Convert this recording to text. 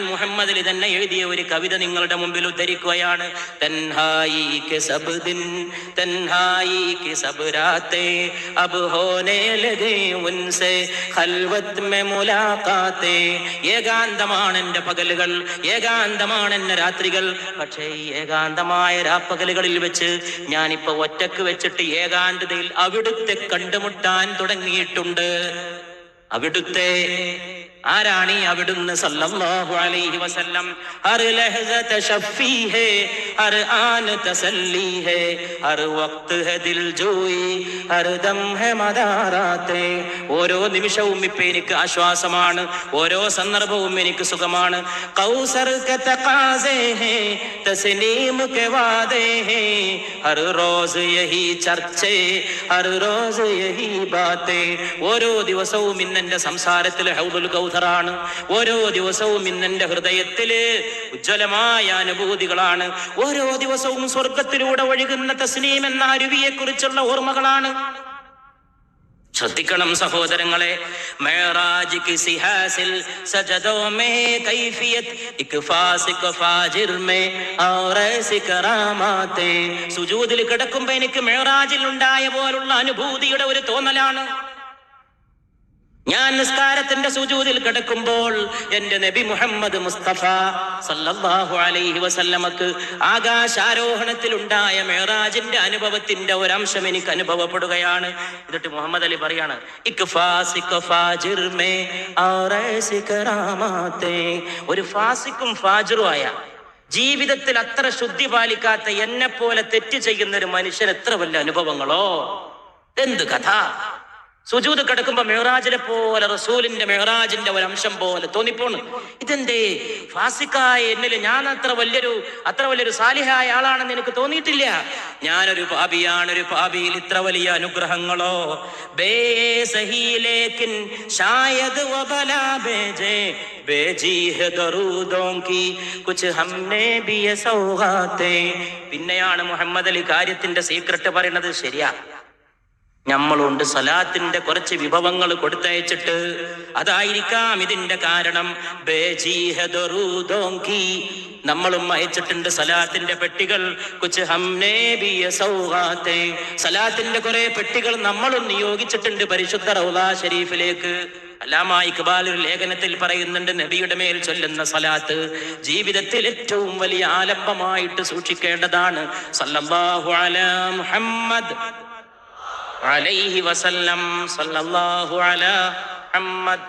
മുഹമ്മദിൽ തന്നെ എഴുതിയ ഒരു കവിത നിങ്ങളുടെ മുമ്പിൽ ഉദ്ധരിക്കുകയാണ്. ഏകാന്തമാണ് എന്റെ പകലുകൾ ഏകാന്തമാണ് എന്റെ രാത്രികൾ. പക്ഷേ ഈ ഏകാന്തമായ രാപ്പകലുകളിൽ വെച്ച് ഞാനിപ്പോ ഒറ്റയ്ക്ക് വെച്ചിട്ട് ഏകാന്തതയിൽ അവിടുത്തെ കണ്ടുമുട്ടാൻ തുടങ്ങിയിട്ടുണ്ട്. അവിടുത്തെ ആരാണ് അവിടുന്ന് സല്ലല്ലാഹു അലൈഹി വസല്ലം? ഹർ ആൻ ഹർ ജോയി ഹർ ദം ഓരോ നിമിഷവും ഇപ്പൊ എനിക്ക് ആശ്വാസമാണ് ഓരോ സന്ദർഭവും എനിക്ക് സുഖമാണ്. കൗസർ വാദേ ഹർ റോസ് യഹി ചർച്ചേ ഹർ റോസ് യഹി ഓരോ ദിവസവും ഇന്നെന്റെ സംസാരത്തിൽ ഹൗദുൽ കൗഥറാണ് ഓരോ ദിവസവും ഇന്നെന്റെ ഹൃദയത്തിൽ ഉജ്ജ്വലമായ അനുഭൂതികളാണ്. ഓരോ ദിവസവും സ്വർഗത്തിലൂടെ ഒഴുകുന്ന തസ്ലീം എന്ന അരുവിയെ കുറിച്ചുള്ള ഓർമ്മകളാണ്. ശ്രദ്ധിക്കണം സഹോദരങ്ങളെ. കിടക്കുമ്പോ എനിക്ക് മേറാജിൽ ഉണ്ടായ പോലുള്ള അനുഭൂതിയുടെ ഒരു തോന്നലാണ്. ഞാൻ നിസ്കാരത്തിന്റെ സുജൂതിൽ കിടക്കുമ്പോൾ എന്റെ നബി മുഹമ്മദ് മുസ്തഫ സല്ലല്ലാഹു അലൈഹി വസല്ലമക്ക് ആകാശാരോഹണത്തിൽ ഉണ്ടായ മേറാജിന്റെ അനുഭവത്തിന്റെ ഒരംശം എനിക്ക് അനുഭവപ്പെടുകയാണ്. എന്നിട്ട് മുഹമ്മദ് അലി പറയാണ്. ഒരു ഫാസിക്കും ഫാജിറും ആയ ജീവിതത്തിൽ അത്ര ശുദ്ധി പാലിക്കാത്ത എന്നെ പോലെ തെറ്റ് ചെയ്യുന്ന ഒരു മനുഷ്യൻ എത്ര വലിയ അനുഭവങ്ങളോ. എന്ത് കഥ? സുജൂത് കിടക്കുമ്പോ മെഹ്റാജിനെ പോലെ റസൂലിന്റെ മെഹ്റാജിന്റെ ഒരു അംശം പോലെ തോന്നിപ്പോണ്. ഇതെന്തേ? ഫാസിക്കായ എന്നിൽ ഞാൻ അത്ര വലിയൊരു അത്ര വലിയൊരു സാലിഹായ ആളാണെന്ന് എനിക്ക് തോന്നിയിട്ടില്ല. ഞാനൊരു പാപിയാണ് ഒരു പാപിയിൽ ഇത്ര വലിയ അനുഗ്രഹങ്ങളോ. ബേജി. പിന്നെയാണ് മുഹമ്മദ് അലി കാര്യത്തിന്റെ സീക്രട്ട് പറയുന്നത് ശരിയാ. നമ്മളുണ്ട് സലാത്തിന്റെ കുറച്ച് വിഭവങ്ങൾ കൊടുത്തയച്ചിട്ട് അതായിരിക്കാം ഇതിന്റെ കാരണം. നമ്മളും അയച്ചിട്ടുണ്ട് സലാത്തിന്റെ പെട്ടികൾ. കുച്ച് സലാത്തിന്റെ കുറെ പെട്ടികൾ നമ്മളും നിയോഗിച്ചിട്ടുണ്ട് പരിശുദ്ധ റൗലാ ഷരീഫിലേക്ക്. അല്ലാമ ഇക്ബാൽ ഒരു ലേഖനത്തിൽ പറയുന്നുണ്ട് നബിയുടെ മേൽ ചൊല്ലുന്ന സലാത്ത് ജീവിതത്തിൽ ഏറ്റവും വലിയ ആലംബമായിട്ട് സൂക്ഷിക്കേണ്ടതാണ്. സല്ലല്ലാഹു അലാ മുഹമ്മദ് عليه وسلم صلى الله على محمد